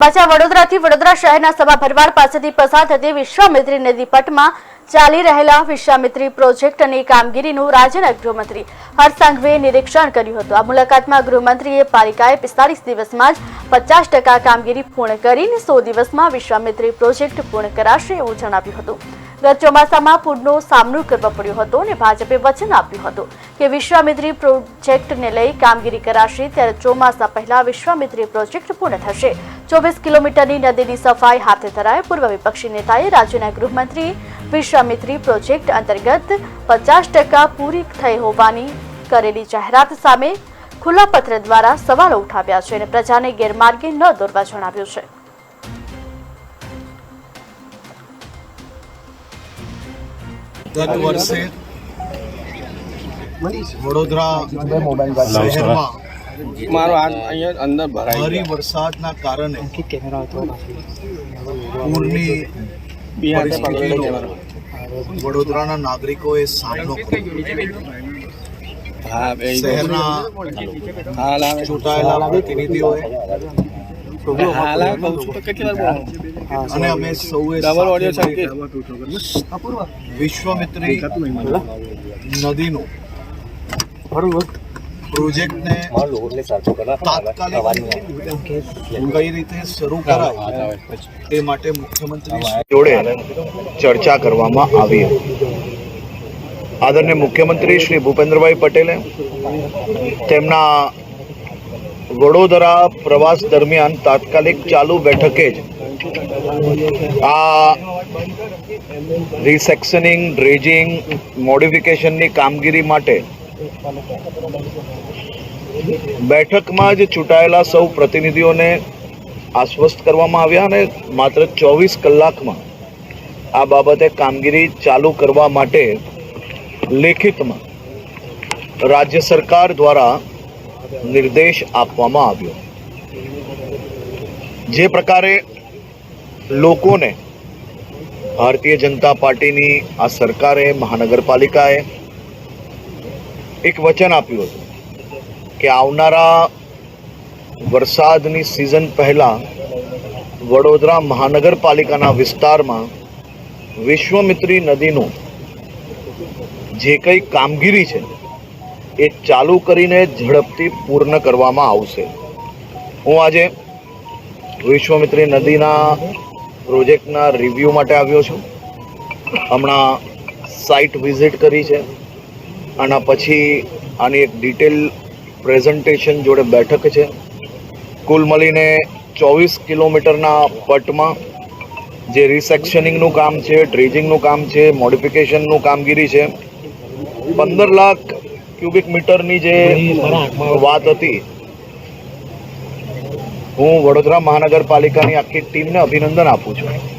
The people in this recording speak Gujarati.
પાછા વડોદરાથી વડોદરા શહેરના સભા ભરવાડ પાસેથી પસાર થતી વિશ્વામિત્રી નદી પટમાં ચાલી રહેલા વિશ્વામિત્રી પ્રોજેક્ટની કામગીરીનું રાજ્યના ગૃહમંત્રી હર્ષ નિરીક્ષણ કર્યું હતું. આ મુલાકાતમાં ગૃહમંત્રીએ પાલિકાએ પિસ્તાલીસ દિવસમાં જ પચાસ ટકા કામગીરી પૂર્ણ કરીને સો દિવસમાં વિશ્વામિત્રી પ્રોજેક્ટ પૂર્ણ કરાશે એવું જણાવ્યું હતું. ગત ચોમાસામાં પૂરનો સામનો કરવો પડ્યો હતો અને ભાજપે વચન આપ્યું હતું કે વિશ્વામિત્રી પ્રોજેક્ટને લઈ કામગીરી કરાશે ત્યારે ચોમાસા પહેલા વિશ્વામિત્રી પ્રોજેક્ટ પૂર્ણ થશે. ચોવીસ કિલોમીટરની નદીની સફાઈ હાથ ધરાય. પૂર્વ વિપક્ષી નેતાએ રાજ્યના ગૃહમંત્રી વિશ્વામિત્રી પ્રોજેક્ટ અંતર્ગત પચાસ ટકા પૂરી થઈ હોવાની કરેલી જાહેરાત સામે ખુલ્લા પત્ર દ્વારા સવાલો ઉઠાવ્યા છે અને પ્રજાને ગેરમાર્ગે ન દોરવા જણાવ્યું છે. ગત વર્ષે વડોદરા શહેરમાં મારો અહીંયા અંદર ભરાય ભારે વરસાદના કારણે પૂરની પરિસ્થિતિનો વડોદરાના નાગરિકોએ સામનો કર્યો શહેરના હાલ ચૂંટાયેલા પ્રતિનિધિઓએ અને અમે સૌએ વિશ્વામિત્રી નદીનું પ્રોજેક્ટને તાત્કાલિક કઈ રીતે શરૂ કરાય તે માટે મુખ્યમંત્રી જોડે ચર્ચા કરવામાં આવી. આદરણીય મુખ્યમંત્રી શ્રી ભૂપેન્દ્રભાઈ પટેલે તેમના વડોદરા પ્રવાસ દરમિયાન તાત્કાલિક ચાલુ બેઠકે જ આ રિસેક્શનિંગ ડ્રેજિંગ મોડિફિકેશનની કામગીરી માટે બેઠકમાં જ ચૂંટાયેલા સૌ પ્રતિનિધિઓને આશ્વસ્ત કરવામાં આવ્યા અને માત્ર ચોવીસ કલાકમાં આ બાબતે કામગીરી ચાલુ કરવા માટે લેખિતમાં રાજ્ય સરકાર દ્વારા નિર્દેશ આપવામાં આવ્યો. જે પ્રકારે લોકોને ભારતીય જનતા પાર્ટીની આ સરકારે, મહાનગરપાલિકાએ એક વચન આપ્યું હતું કે આવનારા વરસાદની સિઝન પહેલા વડોદરા મહાનગરપાલિકાના વિસ્તારમાં વિશ્વમિત્રી નદીનું જે કંઈ કામગીરી છે એ ચાલુ કરીને ઝડપથી પૂર્ણ કરવામાં આવશે. હું આજે વિશ્વમિત્રી નદીના પ્રોજેક્ટના રિવ્યૂ માટે આવ્યો છું. હમણાં સાઇટ વિઝિટ કરી છે. આના પછી આની એક ડિટેલ પ્રેઝન્ટેશન જોડે બેઠક છે. કુલ મળીને ચોવીસ કિલોમીટરના પટમાં જે રિસેક્શનિંગનું કામ છે ડ્રેજિંગનું કામ છે, મોડિફિકેશનનું કામગીરી છે, પંદર લાખ ક્યુબિક મીટરની જે વાત હતી હું વડોદરા મહાનગરપાલિકાની આખી ટીમને અભિનંદન આપું છું.